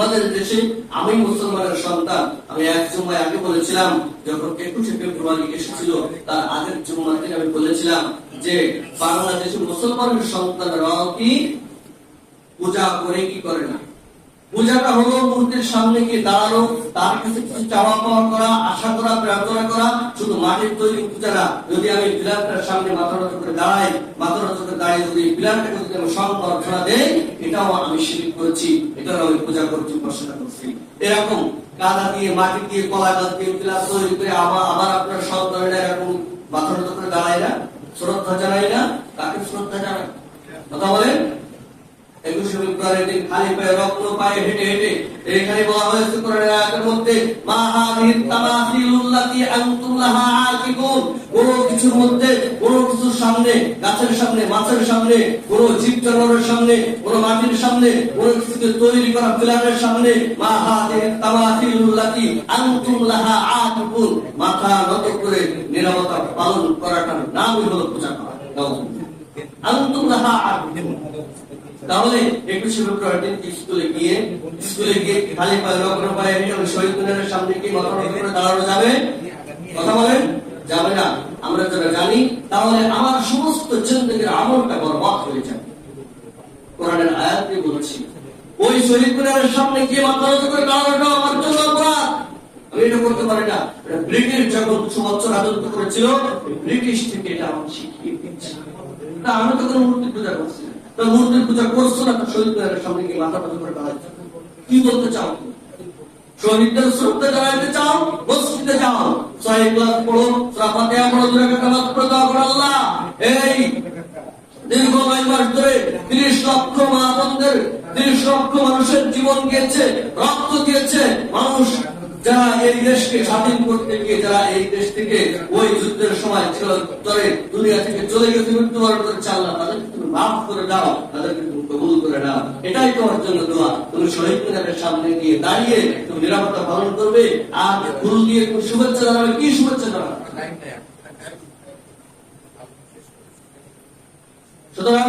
আমাদের দেশে আমি মুসলমানের সন্তান। আমি এক সময় আগে বলেছিলাম, যখন একুশে ফেব্রুয়ারি এসেছিল, তার আগের জুম্মার দিন আমি বলেছিলাম যে, বাংলাদেশে মুসলমানের সন্তানরা কি পূজা করে, কি করে না? পূজাটা হলো মূর্তির সামনে গিয়ে দাঁড়ানো, তার কাছে কিছু চাওয়া পাওয়া করা, আশা করা, প্রার্থনা করা, শুধু মাটির তৈরি পূজা না। যদি আমি পিলারটার সামনে মাথা নত করে দাঁড়াই, মাথা নত করে দাঁড়িয়ে যদি পিলারটাকে যদি আমি সংবর্ধনা দেই, এটাও আমি শিরিক করছি। আমি পূজা করছি করছি। এরকম কাদা দিয়ে, মাটি দিয়ে, কলা গাছ দিয়ে, পিলার তৈরি করে আবার আবার আপনার সন্তানেরা এরকম মাথার করে দাঁড়ায় না, শ্রদ্ধা জানাই না তাকে শ্রদ্ধা জানাই কথা বলেন? গাছের সামনে, মাছের সামনে, কোন জীব জানোয়ারের সামনে, কোন মাটির সামনে কিছুকে তৈরি করা পিলারের সামনে, মা মাথা নত করে নিরাপত্তা পালন করাটার নামই হলো পূজা করা। আকিবুন। তাহলে একুশে ফেব্রুয়ারি দিন স্কুলে গিয়ে স্কুলে গিয়ে খালি পায়ে রগ্ন পায়ে ওই শহীদ মিনারের সামনে গিয়ে মাথা করে দাঁড়ানো যাবে? কথা বলেন? যাবে না। আমরা যারা জানি, তাহলে আমার সমস্ত জিন্দগির আমলটা বরবাদ হয়ে যাবে। কোরআনের আয়াতে বলেছি, ওই শহীদ মিনারের সামনে গিয়ে মাথা নত করে দাঁড়ানোটা আমার জন্য অপরাধ। আমি এটা করতে পারি না। এটা ব্রিটিশ যখন কিছু বছর রাজত্ব করেছিল, ব্রিটিশ থেকে এটা আমাকে শিখিয়ে দিচ্ছে। তা আমি তো কোনো মূর্তি পূজা করছি না। তা মূর্তি পূজা করছ না তো শহীদ মিনারের সামনে গিয়ে মাথা নত করে দাঁড়াচ্ছ কি বলতে চাও? শহীদদের শ্রদ্ধা জানাইতে চাও? মসজিদে যাও। ছয় ক্লাস পড়ো রাকাত নামাজ পড়ো, দোয়া করো আল্লাহ। এই দীর্ঘ নয় মাস ধরে তিরিশ লক্ষ মা বোনদের তিরিশ লক্ষ মানুষের জীবন গিয়েছে, রক্ত দিয়েছে। মানুষ যারা এই দেশকে স্বাধীন করতে গিয়ে, যারা এই দেশ থেকে ওই যুদ্ধের সময় ছিল তরে দুনিয়া থেকে চলে গেছে মৃত্যুবরণ করে চাল্লা তাদেরকে তুমি মাফ করে দাও তাদেরকে তুমি কবুল করে দাও এটাই তোমার জন্য দোয়া। তুমি শহীদ মিনারের সামনে গিয়ে দাঁড়িয়ে তুমি নিরাপত্তা পালন করবে, আর ফুল দিয়ে তুমি শুভেচ্ছা জানাবে। কি শুভেচ্ছা জানাবে? সুতরাং